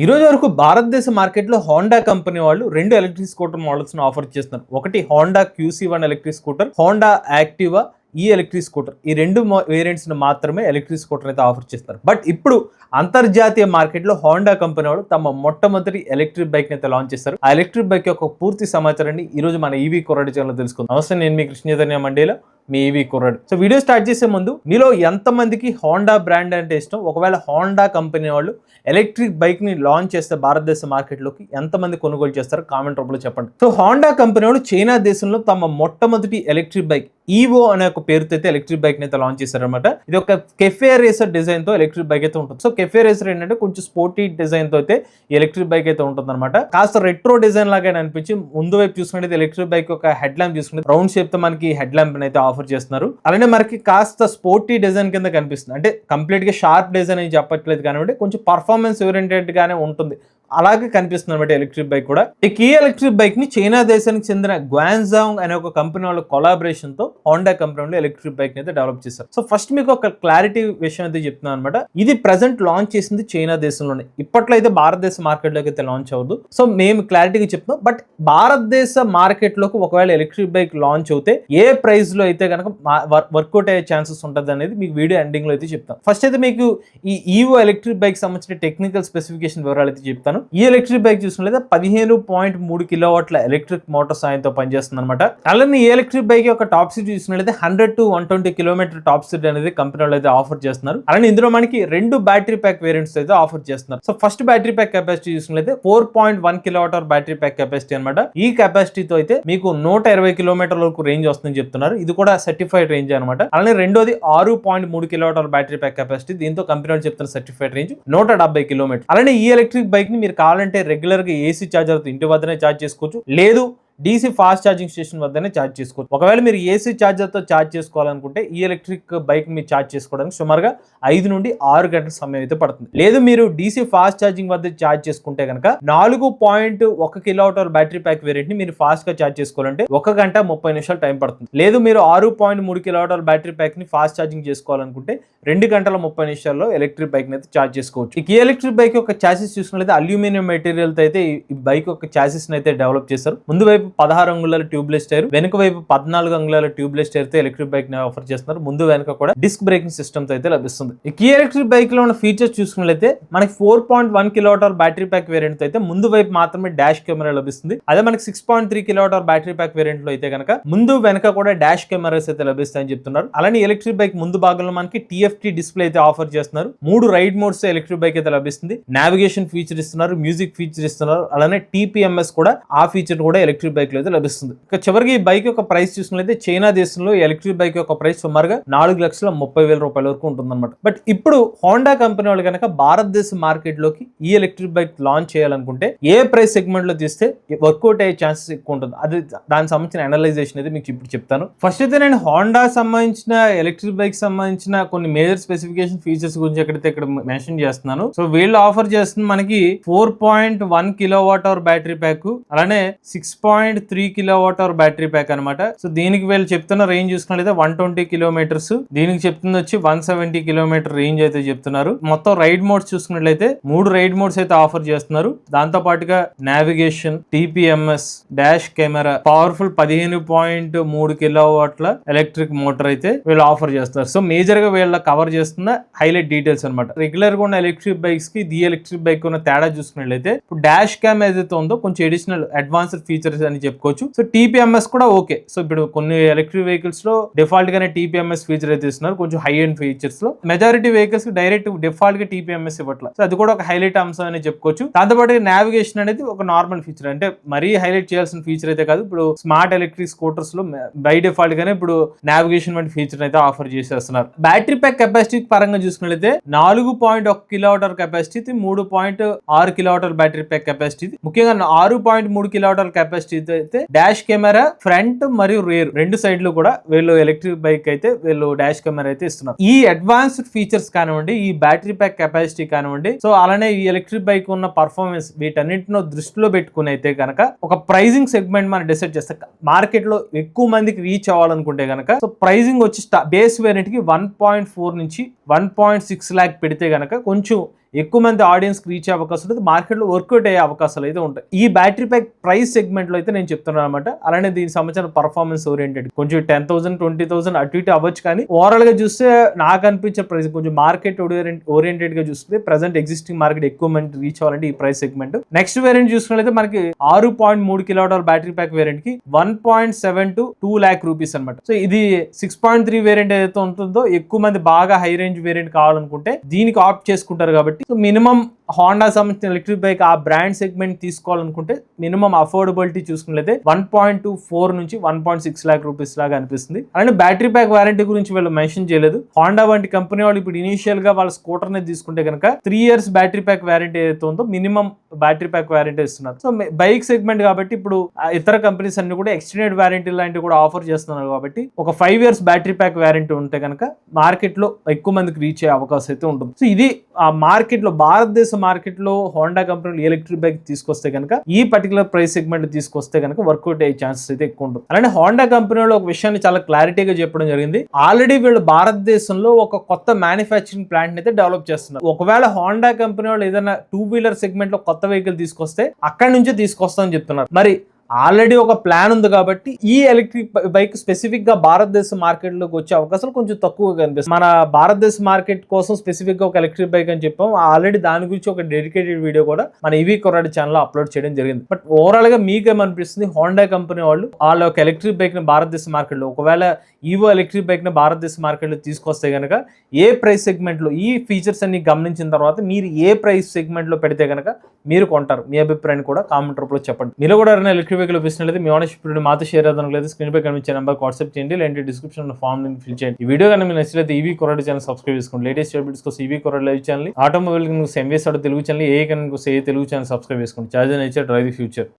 ఈరోజు వరకు భారతదేశ మార్కెట్లో హోండా కంపెనీ వాళ్ళు రెండు ఎలక్ట్రిక్ స్కూటర్ మోడల్స్ ఆఫర్ చేస్తున్నారు. ఒకటి Honda QC one electric scooter Honda Activa e electric scooter. ఈ రెండు వేరియంట్స్ మాత్రమే ఎలక్ట్రిక్ స్కూటర్ అయితే ఆఫర్ చేస్తారు బట్ ఇప్పుడు అంతర్జాతీయ మార్కెట్లో హోండా కంపెనీ వాళ్ళు తమ మొట్టమొదటి ఎలక్ట్రిక్ బైక్ అయితే లాంచ్ చేస్తారు. ఆ ఎలక్ట్రిక్ బైక్ యొక్క పూర్తి సమాచారాన్ని ఈ రోజు మన ఈవీ కొరడి ఛానల్ తెలుసుకుందాం. నమస్తే నేను మీ కృష్ణ చైతన్య మండేలో. మీ ఈవీ కుర్రాడు. సో వీడియో స్టార్ట్ చేసే ముందు మీలో ఎంతమందికి హోండా బ్రాండ్ అంటే ఇష్టం? ఒకవేళ హోండా కంపెనీ వాళ్ళు ఎలక్ట్రిక్ బైక్ని లాంచ్ చేస్తే భారతదేశ మార్కెట్లోకి ఎంతమంది కొనుగోలు చేస్తారో కామెంట్ రూపంలో చెప్పండి. సో హోండా కంపెనీ వాళ్ళు చైనా దేశంలో తమ మొట్టమొదటి ఎలక్ట్రిక్ బైక్ ఈవో అనే ఒక పేరుతో అయితే ఎలక్ట్రిక్ బైక్ని అయితే లాంచ్ చేశారనమాట ఇది ఒక కెఫే రేసర్ డిజైన్తో ఎలక్ట్రిక్ బైక్ అయితే ఉంటుంది. సో కెఫే రేసర్ ఏంటంటే కొంచెం స్పోర్టీ డిజైన్తో అయితే ఎలక్ట్రిక్ బైక్ అయితే ఉంటుంది అనమాట కాస్త రెట్రో డిజైన్ లాగా అనిపించి ముందు వైపు చూసుకుంటే ఎలక్ట్రిక్ బైక్ ఒక హెడ్ ల్యాంప్ చూసుకుంటే రౌండ్ షేప్తో మనకి హెడ్ ల్యాంప్ అయితే ఆఫర్ చేస్తున్నారు. అలానే మనకి కాస్త స్పోర్టీ డిజైన్ కింద కనిపిస్తుంది. అంటే కంప్లీట్గా షార్ప్ డిజైన్ అని చెప్పట్లేదు కానివ్వండి కొంచెం పర్ఫార్మెన్స్ ఓరియంటెడ్గానే ఉంటుంది. అలాగే కనిపిస్తుంది అనమాట ఎలక్ట్రిక్ బైక్ కూడా. ఈ ఎలక్ట్రిక్ బైక్ని చైనా దేశానికి చెందిన గ్వాన్జాంగ్ అనే ఒక కంపెనీ వాళ్ళ కొలాబరేషన్తో హోండా కంపెనీ వాళ్ళు ఎలక్ట్రిక్ బైక్ని అయితే డెవలప్ చేశారు. సో ఫస్ట్ మీకు ఒక క్లారిటీ విషయం అయితే చెప్తున్నాను అనమాట ఇది ప్రజెంట్ లాంచ్ చేసింది చైనా దేశంలోనే. ఇప్పట్లో అయితే భారతదేశ మార్కెట్లోకి అయితే లాంచ్ అవ్వదు. సో మేము క్లారిటీగా చెప్తున్నాం. బట్ భారతదేశ మార్కెట్లోకి ఒకవేళ ఎలక్ట్రిక్ బైక్ లాంచ్ అవుతే ఏ ప్రైస్లో అయితే కనుక వర్కౌట్ అయ్యే ఛాన్సెస్ ఉంటుంది అనేది మీకు వీడియో ఎండింగ్లో అయితే చెప్తాను. ఫస్ట్ అయితే మీకు ఈ ఈవో ఎలక్ట్రిక్ బైక్ సంబంధించిన టెక్నికల్ స్పెసిఫికేషన్ వివరాలు అయితే చెప్తాను. ఈ ఎలక్ట్రిక్ బైక్ చూసినట్లయితే పదిహేను పాయింట్ మూడు కిలోవాట్ల ఎలక్ట్రిక్ మోటార్ సాయంతో పనిచేస్తుంది అనమాట అలానే ఈ ఎలక్ట్రిక్ బైక్ యొక్క టాప్ స్పీడ్ చూసినట్లయితే hundred to one twenty kilometer top speed అనేది కంపెనీ వాళ్ళు అయితే ఆఫర్ చేస్తున్నారు. అలానే ఇందులో మనకి రెండు బ్యాటరీ ప్యాక్ వేరియంట్స్ అయితే ఆఫర్ చేస్తున్నారు. So first battery pack capacity చూసినట్లయితే four point one kilowatt hour battery pack capacity అనమాట ఈ కెపాసిటీతో అయితే మీకు నూట ఇరవై కిలోమీటర్ల వరకు రేంజ్ వస్తుందని చెప్తున్నారు. ఇది కూడా సర్టిఫైడ్ రేంజ్ అనమాట అలానే రెండోది ఆరు పాయింట్ మూడు kilowatt hour battery pack capacity దీంతో కంపెనీ వాళ్ళు చెప్తున్న సర్టిఫైడ్ రేంజ్ నూట డెబ్బై కిలోమీటర్ అలానే ఈ ఎలక్ట్రిక్ బైక్ని మీరు కావాలంటే రెగ్యులర్గా ఏసీ చార్జర్ ఇంటి వద్దనే చార్జ్ చేసుకోవచ్చు. లేదు డీసీ ఫాస్ట్ ఛార్జింగ్ స్టేషన్ వద్దనే ఛార్జ్ చేసుకోవచ్చు. ఒకవేళ మీరు ఏసీ ఛార్జర్తో ఛార్జ్ చేసుకోవాలనుకుంటే ఈ ఎలక్ట్రిక్ బైక్ మీరు ఛార్జ్ చేసుకోవడానికి సుమారుగా ఐదు నుండి ఆరు గంటల సమయం అయితే పడుతుంది. లేదు మీరు డీసీ ఫాస్ట్ ఛార్జింగ్ వద్ద ఛార్జ్ చేసుకుంటే కనుక నాలుగు పాయింట్ ఒక కిలోమీటర్ బ్యాటరీ ప్యాక్ వేరియంట్ని మీరు ఫాస్ట్గా ఛార్జ్ చేసుకోవాలంటే ఒక గంట ముప్పై నిమిషాలు టైం పడుతుంది. లేదు మీరు ఆరు పాయింట్ మూడు కిలోమీటర్ బ్యాటరీ ప్యాక్ని ఫాస్ట్ ఛార్జింగ్ చేసుకోవాలనుకుంటే రెండు గంటల ముప్పై నిమిషాల్లో ఎలక్ట్రిక్ బైక్ అయితే ఛార్జ్ చేసుకోవచ్చు. ఈ ఎలక్ట్రిక్ బైక్ యొక్క చాసెస్ చూసినట్లయితే అల్యూమినియం మెటీరియల్ అయితే ఈ బైక్ యొక్క చాసెస్ అయితే డెవలప్ చేశారు. ముందు వైపు పదహారు అంగుళాల ట్యూబ్లెస్ టైర్ వెనుక వైపు పద్నాలుగు అంగుళాల ట్యూబ్లెస్ టైర్తో ఎలక్ట్రిక్ బైక్ని ఆఫర్ చేస్తున్నారు. ముందు వెనుక కూడా డిస్క్ బ్రేకింగ్ సిస్టమ్తో అయితే లభిస్తుంది. ఈ ఎలక్ట్రిక్ బైక్లో ఉన్న ఫీచర్స్ చూసుకున్నట్లయితే మనకి four point one కిలోటర్ battery pack వేరియంట్తో అయితే ముందు వైపు మాత్రమే డాష్ కెమెరా లభిస్తుంది. అదే మనకి six point three కిలోటర్ battery pack వేరియంట్లో అయితే కనుక ముందు వెనక కూడా డాష్ కెమెరాస్ అయితే లభిస్తాయని చెప్తున్నారు. అలానే ఎలక్ట్రిక్ బైక్ ముందు భాగంలో మనకి టీఎఫ్టీ డిస్ప్లే అయితే ఆఫర్ చేస్తున్నారు. మూడు రైడ్ మోడ్స్ ఎలక్ట్రిక్ బైక్ అయితే లభిస్తుంది. నావిగేషన్ ఫీచర్ ఇస్తున్నారు మ్యూజిక్ ఫీచర్ ఇస్తున్నారు. అలానే టీపీఎంఎస్ కూడా ఆ ఫీచర్ కూడా ఎలక్ట్రిక్ బైక్లో అయితే లభిస్తుంది. ఇక చివరికి ఈ బైక్ యొక్క ప్రైస్ చూసినట్లయితే చైనా దేశంలో ఎలక్ట్రిక్ బైక్ యొక్క ప్రైస్ సుమారుగా నాలుగు లక్షల ముప్పై వేల రూపాయల వరకు ఉంటుందన్నమాట. బట్ ఇప్పుడు హోండా కంపెనీ వాళ్ళు కనుక భారతదేశ మార్కెట్లోకి ఈ ఎలక్ట్రిక్ బైక్ లాంచ్ చేయాలనుకుంటే ఏ ప్రైస్ సెగ్మెంట్లో తీస్తే వర్కౌట్ అయ్యే ఛాన్సెస్ ఎక్కువ ఉంటుంది. అది దానికి సంబంధించిన అనలైజేషన్ అయితే మీకు ఇప్పుడు చెప్తాను. ఫస్ట్ అయితే నేను హోండా సంబంధించిన ఎలక్ట్రిక్ బైక్ సంబంధించిన కొన్ని మేజర్ స్పెసిఫికేషన్ ఫీచర్స్ గురించి ఎక్కడైతే ఇక్కడ మెన్షన్ చేస్తున్నాను సో వీళ్ళు ఆఫర్ చేస్తుంది మనకి four point one kilo watt hour battery pack అలానే six point three kilo watt hour battery pack అనమాట సో దీనికి వీళ్ళు చెప్తున్న రేంజ్ చూసుకున్నట్లయితే వన్ ట్వంటీ కిలోమీటర్స్ దీనికి చెప్తుంది వచ్చి వన్ సెవెంటీ కిలోమీటర్ రేంజ్ అయితే చెప్తున్నారు. మొత్తం రైడ్ మోడ్స్ చూసుకున్నట్లయితే మూడు రైడ్ మోడ్స్ అయితే ఆఫర్ చేస్తున్నారు. దాంతో పాటుగా navigation TPMS dash camera powerful పదిహేను పాయింట్ మూడు కిలో వాట్ల ఎలక్ట్రిక్ మోటార్ అయితే వీళ్ళు ఆఫర్ చేస్తారు సో మేజర్గా వీళ్ళ కవర్ చేస్తున్న హైలైట్ డీటెయిల్స్ అనమాట రెగ్యులర్గా ఉన్న ఎలక్ట్రిక్ బైక్స్కి ది ఎలక్ట్రిక్ బైక్ ఉన్న తేడా చూసుకున్నట్లయితే ఇప్పుడు డాష్ క్యామ్ ఏదైతే ఉందో కొంచెం ఎడిషనల్ అడ్వాన్స్డ్ ఫీచర్స్ అని చెప్పుకోవచ్చు. సో టీపీఎంఎస్ కూడా ఓకే. సో ఇప్పుడు కొన్ని ఎలక్ట్రిక్ వెహికల్స్లో డిఫాల్ట్ గానే టీపీఎంఎస్ ఫీచర్ అయితే ఇస్తున్నారు. కొంచెం హై అండ్ ఫీచర్స్లో. మెజారిటీ వెహికల్స్ డైరెక్ట్ డిఫాల్ట్గా టీపీఎంఎస్ ఇవ్వట్లేదు సో అది కూడా ఒక హైలైట్ అంశం అని చెప్పుకోవచ్చు. దాంతోపాటు నావిగేషన్ అనేది ఒక నార్మల్ ఫీచర్ అంటే మరీ హైలైట్ చేయాల్సిన ఫీచర్ అయితే కాదు. ఇప్పుడు స్మార్ట్ ఎలక్ట్రిక్ స్కూటర్స్లో బై డిఫాల్ట్ గానే ఇప్పుడు నావిగేషన్ వంటి ఫీచర్ అయితే ఆఫర్ చేసేస్తున్నారు. బ్యాటరీ ప్యాక్ కెపాసిటీ పరంగా చూసుకున్నట్లయితే నాలుగు పాయింట్ ఒక కిలోమీటర్ కెపాసిటీ మూడు పాయింట్ ఆరు కిలోమీటర్ బ్యాటరీ ప్యాక్ కెపాసిటీ ముఖ్యంగా ఆరు పాయింట్ మూడు కిలోమీటర్ కెపాసిటీ అయితే డాష్ కెమెరా ఫ్రంట్ మరియు రేర్ రెండు సైడ్లు కూడా వీళ్ళు ఎలక్ట్రిక్ బైక్ అయితే వీళ్ళు డాష్ కెమెరా అయితే ఇస్తున్నారు. ఈ అడ్వాన్స్డ్ ఫీచర్స్ కానివ్వండి ఈ బ్యాటరీ ప్యాక్ కెపాసిటీ కానివ్వండి సో అలానే ఈ ఎలక్ట్రిక్ బైక్ ఉన్న పర్ఫార్మెన్స్ వీటన్నిటినో దృష్టిలో పెట్టుకుని అయితే కనుక ఒక ప్రైజింగ్ సెగ్మెంట్ మనం డిసైడ్ చేస్తే మార్కెట్లో ఎక్కువ మందికి రీచ్ అవ్వాలనుకుంటే కనుక సో ప్రైజింగ్ వచ్చి బేస్ వేరియంట్కి వన్ పాయింట్ ఫోర్ నుంచి వన్ పాయింట్ సిక్స్ ల్యాక్ పెడితే కనుక కొంచెం ఎక్కువ మంది ఆడియన్స్ రీచ్ అయ్యే అవకాశం ఉంటుంది మార్కెట్లో వర్కౌట్ అయ్యే అవకాశాలు అయితే ఉంటాయి. ఈ బ్యాటరీ ప్యాక్ ప్రైస్ సెగ్మెంట్లో అయితే నేను చెప్తున్నాను అనమాట అలానే దీనికి సంబంధించిన పర్ఫార్మెన్స్ ఓరియంటెడ్ కొంచెం టెన్ థౌసండ్ ట్వంటీ థౌసండ్ అటు ఇటు అవ్వచ్చు కానీ ఓవరాల్గా చూస్తే నాకు అనిపించే ప్రైస్ కొంచెం మార్కెట్ ఓరియంటెడ్గా చూస్తే ప్రజెంట్ ఎగ్జిస్టింగ్ మార్కెట్ ఎక్కువ మంది రీచ్ అవ్వాలంటే ఈ ప్రైస్ సెగ్మెంట్ నెక్స్ట్ వేరియంట్ చూసుకున్నట్లయితే మనకి ఆరు పాయింట్ మూడు kilometre battery pack వేరియంట్కి one point seven two two lakh rupees అనమాట సో ఇది సిక్స్ పాయింట్ త్రీ వేరియంట్ ఏదైతే ఉంటుందో ఎక్కువ మంది బాగా హై రేంజ్ వేరియంట్ కావాలనుకుంటే దీనికి ఆప్ట్ చేసుకుంటారు కాబట్టి సో మినిమం హోండా సంబంధించిన ఎలక్ట్రిక్ బైక్ ఆ బ్రాండ్ సెగ్మెంట్ తీసుకోవాలనుకుంటే మినిమం అఫోర్డబిలిటీ చూసుకున్నట్లయితే వన్ పాయింట్ టూ ఫోర్ నుంచి one point six lakh rupees లాగా అనిపిస్తుంది. అలానే బ్యాటరీ బ్యాక్ వారంటీ గురించి వీళ్ళు మెన్షన్ చేయలేదు. హోండా వంటి కంపెనీ వాళ్ళు ఇప్పుడు ఇనీషియల్గా వాళ్ళ స్కూటర్ని తీసుకుంటే కనుక three years battery pack warranty ఏదైతే ఉందో మినిమం బ్యాటరీ ప్యాక్ వారంటీ ఇస్తున్నారు. సో బైక్ సెగ్మెంట్ కాబట్టి ఇప్పుడు ఇతర కంపెనీస్ అన్ని కూడా ఎక్స్టెండెడ్ వారంటీ లాంటివి కూడా ఆఫర్ చేస్తున్నారు కాబట్టి ఒక five years battery pack warranty ఉంటే కనుక మార్కెట్లో ఎక్కువ మందికి రీచ్ అయ్యే అవకాశం అయితే ఉంటుంది. సో ఇది ఆ మార్కెట్ మార్కెట్లో భారతదేశ మార్కెట్లో హోండా కంపెనీలు ఎలక్ట్రిక్ బైక్ తీసుకొస్తే కనుక ఈ పర్టికులర్ ప్రైస్ సెగ్మెంట్ తీసుకొస్తే కనుక వర్కౌట్ అయ్యే ఛాన్సెస్ అయితే ఎక్కువ ఉంటుంది. అలానే హోండా కంపెనీలో ఒక విషయాన్ని చాలా క్లారిటీగా చెప్పడం జరిగింది. ఆల్రెడీ వీళ్ళు భారతదేశంలో ఒక కొత్త మ్యానుఫ్యాక్చరింగ్ ప్లాంట్ అయితే డెవలప్ చేస్తున్నారు. ఒకవేళ హోండా కంపెనీ వాళ్ళు ఏదైనా టూ వీలర్ సెగ్మెంట్లో కొత్త వెహికల్ తీసుకొస్తే అక్కడి నుంచే తీసుకొస్తామని చెప్తున్నారు. మరి ఆల్రెడీ ఒక ప్లాన్ ఉంది కాబట్టి ఈ ఎలక్ట్రిక్ బైక్ స్పెసిఫిక్గా భారతదేశ మార్కెట్లోకి వచ్చే అవకాశాలు కొంచెం తక్కువగా కనిపిస్తుంది మన భారతదేశ మార్కెట్ కోసం స్పెసిఫిక్గా ఒక ఎలక్ట్రిక్ బైక్ అని చెప్పాం. ఆల్రెడీ దాని గురించి ఒక డెడికేటెడ్ వీడియో కూడా మన ఈవీ కొరాడి ఛానల్ అప్లోడ్ చేయడం జరిగింది. బట్ ఓవరాల్గా మీకేమనిపిస్తుంది హోండా కంపెనీ వాళ్ళు వాళ్ళ ఒక ఎలక్ట్రిక్ బైక్ని భారతదేశ మార్కెట్లో ఒకవేళ ఈవో ఎలక్ట్రిక్ బైక్ని భారతదేశ మార్కెట్లో తీసుకొస్తే గనక ఏ ప్రైస్ సెగ్మెంట్లో ఈ ఫీచర్స్ అన్ని గమనించిన తర్వాత మీరు ఏ ప్రైస్ సెగ్మెంట్లో పెడితే గనక మీరు కొంటారు. మీ అభిప్రాయాన్ని కూడా కామెంట్ రూపంలో చెప్పండి. మీరు కూడా ఎవరైనా ఎలక్ట్రిక్ బైక్ లభిస్తున్నట్లయితే మీ ఆనెస్ట్ ఇప్పుడు మాతో షేర్ అవుతున్నట్లయితే స్క్రీన్ పై కనిపించే నెంబర్ వాట్సాప్ చేయండి లేదంటే డిస్క్రిప్షన్లో ఫామ్ లింక్ ఫిల్ చేయండి. ఈ వీడియో కనుక మీకు నచ్చినట్లయితే ఈవీ కొరడ్ ఛానల్ సబ్స్క్రైబ్ చేసుకోండి. లేటెస్ట్ అప్డేట్స్ కోసం ఈవీ కొరడ్ లైవ్ ఛానల్ ఆటోమొబైల్ కనుక ఎంవేస్ ఆడ తెలుగు ఛానల్ ఏ కనుక ఏ తెలుగు ఛానల్ సబ్స్క్రైబ్ చేసుకోండి. Charge nature drive the future